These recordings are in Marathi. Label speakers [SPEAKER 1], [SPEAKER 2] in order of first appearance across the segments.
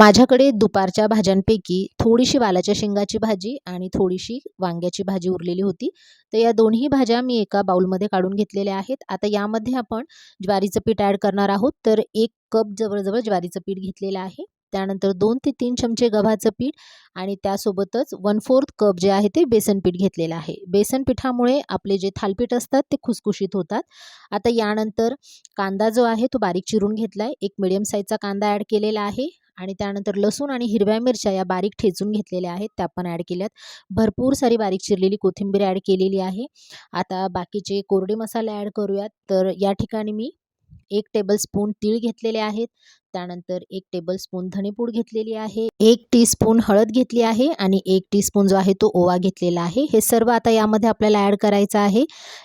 [SPEAKER 1] माझ्याकडे दुपारच्या भाज्यांपैकी थोडीशी वालाच्या शेंगाची भाजी आणि थोडीशी वांग्याची भाजी उरलेली होती. तर या दोन्ही भाज्या मी एका बाउलमध्ये काढून घेतलेल्या आहेत. आता यामध्ये आपण ज्वारीचं पीठ ॲड करणार आहोत. तर एक कप जवळजवळ ज्वारीचं पीठ घेतलेलं आहे. त्यानंतर दोन ते तीन चमचे गव्हाचं पीठ आणि त्यासोबतच वन फोर्थ कप जे आहे ते बेसन पीठ घेतलेलं आहे. बेसन पिठामुळे आपले जे थालपीठ असतात ते खुसखुशीत होतात. आता यानंतर कांदा जो आहे तो बारीक चिरून घेतला आहे एक मिडियम साईजचा कांदा ॲड केलेला आहे. आणि त्यानंतर लसूण आणि हिरव्या मिरच्या या बारीक ठेचून घेतलेल्या आहेत त्या पण ॲड केल्यात. भरपूर सारी बारीक चिरलेली कोथिंबीर ॲड केलेली आहे. आता बाकीचे कोरडे मसाले ॲड करूयात. तर या ठिकाणी मी एक टेबलस्पून तीळ घेतलेले आहेत. त्यानंतर एक टेबलस्पून धणेपूड घेतलेली आहे. एक टीस्पून हळद घेतली आहे आणि एक टीस्पून जो आहे तो ओवा घेतलेला आहे. हे सर्व आता यामध्ये आपल्याला ॲड करायचं आहे.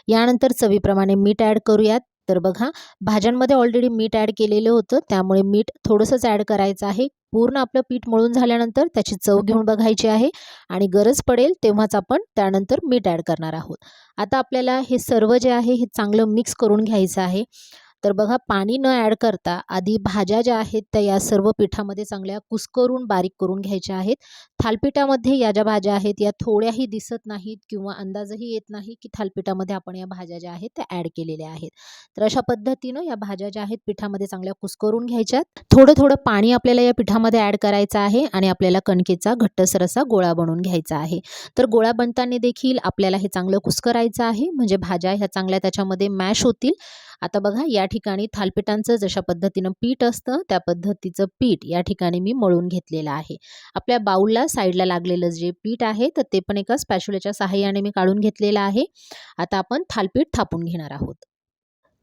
[SPEAKER 1] यानंतर चवीप्रमाणे मीठ ॲड करूयात. तर बघा भाज्यांमध्ये ऑलरेडी मीठ ॲड केलेलं होतं. त्यामुळे मीठ थोडंसंच ॲड करायचं आहे. पूर्ण आपलं पीठ मळून झाल्यानंतर त्याची चव घेऊन बघायची आहे. आणि गरज पडेल तेव्हाच आपण त्यानंतर मीठ ॲड करणार आहोत. आता आपल्याला हे सर्व जे आहे हे चांगलं मिक्स करून घ्यायचं आहे. तर बघा पाणी न ॲड करता आधी भाज्या ज्या आहेत त्या या सर्व पिठामध्ये चांगल्या कुस्करून बारीक करून घ्यायच्या आहेत. थालपिठामध्ये या ज्या भाज्या आहेत या थोड्याही दिसत नाहीत किंवा अंदाजही येत नाही की थालपिठामध्ये आपण या भाज्या ज्या आहेत त्या ॲड केलेल्या आहेत. तर अशा पद्धतीनं या भाज्या ज्या आहेत पिठामध्ये चांगल्या कुस्करून घ्यायच्यात. थोडं थोडं पाणी आपल्याला या पिठामध्ये ॲड करायचं आहे आणि आपल्याला कणकेचा घट्टसर असा गोळा बनवून घ्यायचा आहे. तर गोळा बनताना देखील आपल्याला हे चांगलं कुस्करायचं आहे म्हणजे भाज्या ह्या चांगल्या त्याच्यामध्ये मॅश होतील. आता बघा या ठिकाणी थालपिठांचं जशा पद्धतीनं पीठ असतं त्या पद्धतीचं पीठ या ठिकाणी मी मळून घेतलेलं आहे. आपल्या बाऊलला साईडला लागलेलं जे पीठ आहे तर ते पण एका स्पॅच्युल्याच्या सहाय्याने मी काढून घेतलेलं आहे. आता आपण थालपीठ थापून घेणार आहोत.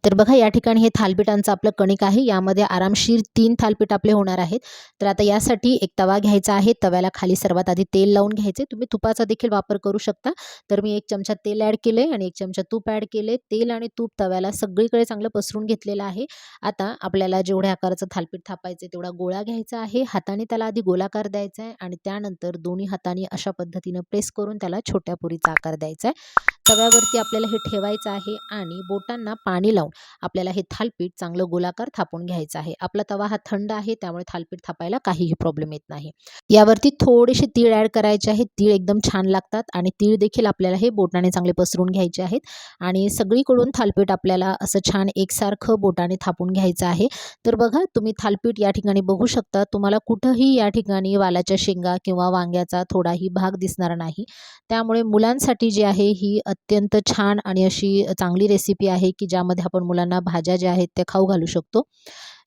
[SPEAKER 1] तर बघा या ठिकाणी हे थालपीठांचं आपलं कणिक आहे. यामध्ये आरामशीर तीन थालपीठ आपले होणार आहेत. तर आता यासाठी एक तवा घ्यायचा आहे. तव्याला खाली सर्वात आधी तेल लावून घ्यायचे. तुम्ही तुपाचा देखील वापर करू शकता. तर मी एक चमचा तेल ॲड केले आणि एक चमचा तूप ॲड केले तेल आणि तूप तव्याला सगळीकडे चांगलं पसरून घेतलेलं आहे. आता आपल्याला जेवढ्या आकाराचं थालपीठ थापायचं तेवढा गोळा घ्यायचा आहे. हाताने त्याला आधी गोलाकार द्यायचा आहे आणि त्यानंतर दोन्ही हाताने अशा पद्धतीनं प्रेस करून त्याला छोट्या पुरीचा आकार द्यायचा आहे तव्यावरती आपल्याला हे ठेवायचं आहे आणि बोटांना पाणी लावून आपल्याला हे थालपीठ चांगलं गोलाकार थापून घ्यायचं आहे. आपला तवा हा थंड आहे त्यामुळे थालपीठ थापायला काहीही प्रॉब्लेम येत नाही. यावरती थोडेसे तीळ ॲड करायचे आहेत. तीळ एकदम छान लागतात आणि तीळ देखील आपल्याला हे बोटाने चांगले पसरून घ्यायचे आहेत. आणि सगळीकडून थालपीठ आपल्याला असं छान एकसारखं बोटाने थापून घ्यायचं आहे. तर बघा तुम्ही थालपीठ या ठिकाणी बघू शकता. तुम्हाला कुठंही या ठिकाणी वालाच्या शेंगा किंवा वांग्याचा थोडाही भाग दिसणार नाही. त्यामुळे मुलांसाठी जी आहे ही अत्यंत छान आणि अशी चांगली रेसिपी आहे की ज्यामध्ये आपण मुलांना भाज्या ज्या आहेत त्या खाऊ घालू शकतो.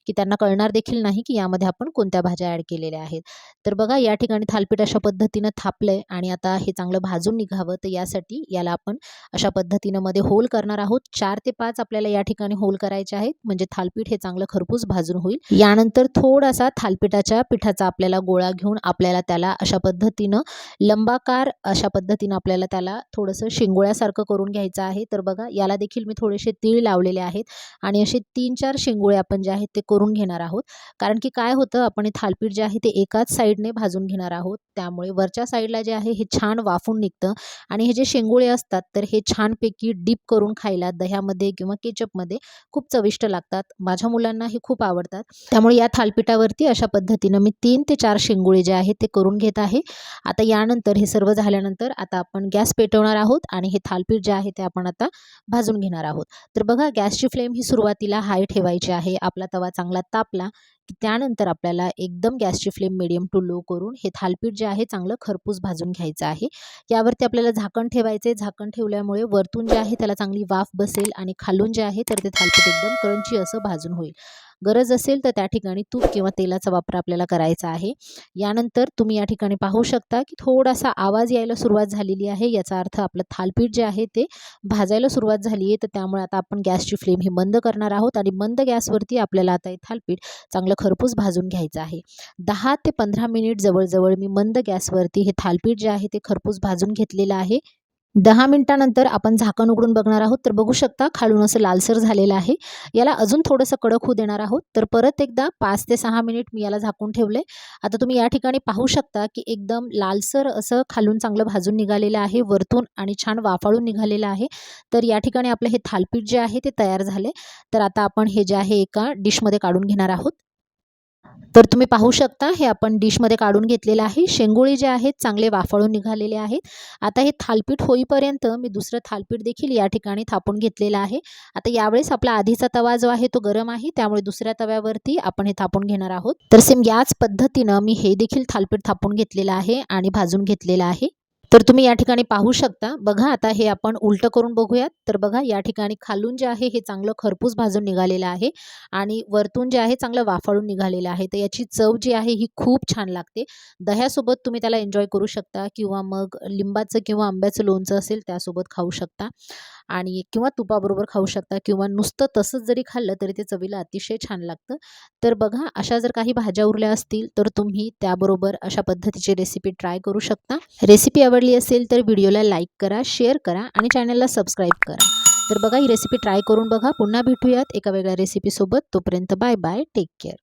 [SPEAKER 1] की त्यांना कळणार देखील नाही की यामध्ये आपण कोणत्या भाज्या ॲड केलेल्या आहेत. तर बघा या ठिकाणी थालपीठ अशा पद्धतीनं थापलं आहे आणि आता हे चांगलं भाजून निघावं तर यासाठी याला आपण अशा पद्धतीनं मध्ये होल करणार आहोत. चार ते पाच आपल्याला या ठिकाणी होल करायचे आहेत म्हणजे थालपीठ हे चांगलं खरपूस भाजून होईल. यानंतर थोडासा थालपीठाच्या पिठाचा आपल्याला गोळा घेऊन आपल्याला त्याला अशा पद्धतीनं लंबाकार अशा पद्धतीनं आपल्याला त्याला थोडंसं शिंगोळ्यासारखं करून घ्यायचं आहे. तर बघा याला देखील मी थोडेसे तीळ लावलेले आहेत आणि असे तीन चार शिंगोळे आपण जे आहेत ते करून घेणार आहोत. कारण की काय होतं आपण हे थालपीठ जे आहे ते एकाच साईडने भाजून घेणार आहोत. त्यामुळे वरच्या साईडला जे आहे हे छान वाफून निघतं. आणि हे जे शेंगोळे असतात तर हे छानपैकी डीप करून खायला दह्यामध्ये किंवा केचपमध्ये खूप चविष्ट लागतात. माझ्या मुलांना हे खूप आवडतात. त्यामुळे या थालपीठावरती अशा पद्धतीनं मी तीन ते चार शेंगोळे जे आहेत ते करून घेत आहे. आता यानंतर हे सर्व झाल्यानंतर आता आपण गॅस पेटवणार आहोत आणि हे थालपीठ जे आहे ते आपण आता भाजून घेणार आहोत. तर बघा गॅसची फ्लेम ही सुरुवातीला हाय ठेवायची आहे. आपला तवा चांगला तापला की त्यानंतर आपल्याला एकदम गॅसची फ्लेम मिडियम टू लो करून हे थालपीठ जे आहे चांगलं खरपूस भाजून घ्यायचं आहे. यावरती आपल्याला झाकण ठेवायचे झाकण ठेवल्यामुळे वरतून जे आहे त्याला चांगली वाफ बसेल आणि खालून जे आहे तर ते थालपीठ एकदम करंची असं भाजून होईल. गरज असेल तर त्या ठिकाणी तूप किंवा तेलाचा वापर आपल्याला करायचा आहे. यानंतर तुम्ही या ठिकाणी पाहू शकता की थोडासा आवाज यायला सुरुवात झालेली आहे. याचा अर्थ आपलं थालपीठ जे आहे ते भाजायला सुरुवात झाली आहे तर त्यामुळे आता आपण गॅसची फ्लेम ही बंद करणार आहोत आणि मंद गॅसवरती आपल्याला आता हे थालपीठ चांगलं खरपूस भाजून घ्यायचं आहे. दहा ते पंधरा मिनिट जवळजवळ मी मंद गॅसवरती हे थालपीठ जे आहे ते खरपूस भाजून घेतलेलं आहे. दहा मिनटानंतर आपण झाकण उघडून बघणार आहोत. तर बघू शकता खालून असं लालसर झालेलं आहे. याला अजून थोडंसं कडक होऊ देणार आहोत. तर परत एकदा पाच ते सहा मिनिट मी याला झाकून ठेवले आता तुम्ही या ठिकाणी पाहू शकता की एकदम लालसर असं खालून चांगलं भाजून निघालेलं आहे. वरतून आणि छान वाफाळून निघालेलं आहे. तर या ठिकाणी आपलं हे थालपीठ जे आहे ते तयार झाले तर आता आपण हे जे आहे एका डिशमध्ये काढून घेणार आहोत. तर तुम्ही पाहू शकता हे आपण डिशमध्ये काढून घेतलेलं आहे. शेंगोळे जे आहेत चांगले वाफाळून निघालेले आहेत. आता हे थालपीठ होईपर्यंत मी दुसरं थालपीठ देखील या ठिकाणी थापून घेतलेलं आहे. आता यावेळेस आपला आधीचा तवा जो आहे तो गरम आहे. त्यामुळे दुसऱ्या तव्यावरती आपण हे थापून घेणार आहोत. तर सेम याच पद्धतीनं मी हे देखील थालपीठ थापून घेतलेलं आहे आणि भाजून घेतलेलं आहे. तर तुम्ही या ठिकाणी पाहू शकता. बघा आता हे आपण उलटं करून बघूयात. तर बघा या ठिकाणी खालून जे आहे हे चांगलं खरपूस भाजून निघालेलं आहे आणि वरतून जे आहे चांगलं वाफाळून निघालेलं आहे. तर याची चव जी आहे ही खूप छान लागते. दह्यासोबत तुम्ही त्याला एन्जॉय करू शकता किंवा मग लिंबाचं किंवा आंब्याचं लोणचं असेल त्यासोबत खाऊ शकता आणि किंवा तुपाबरोबर खाऊ शकता किंवा नुसतं तसंच जरी खाल्लं तरी ते चवीला अतिशय छान लागतं. तर बघा अशा जर काही भाज्या उरल्या असतील तर तुम्ही त्याबरोबर अशा पद्धतीची रेसिपी ट्राय करू शकता. रेसिपी आवडली असेल तर व्हिडिओला लाईक करा शेअर करा आणि चॅनलला सबस्क्राईब करा. तर बघा ही रेसिपी ट्राय करून बघा. पुन्हा भेटूयात एका वेगळ्या रेसिपीसोबत. तोपर्यंत बाय बाय. Take care.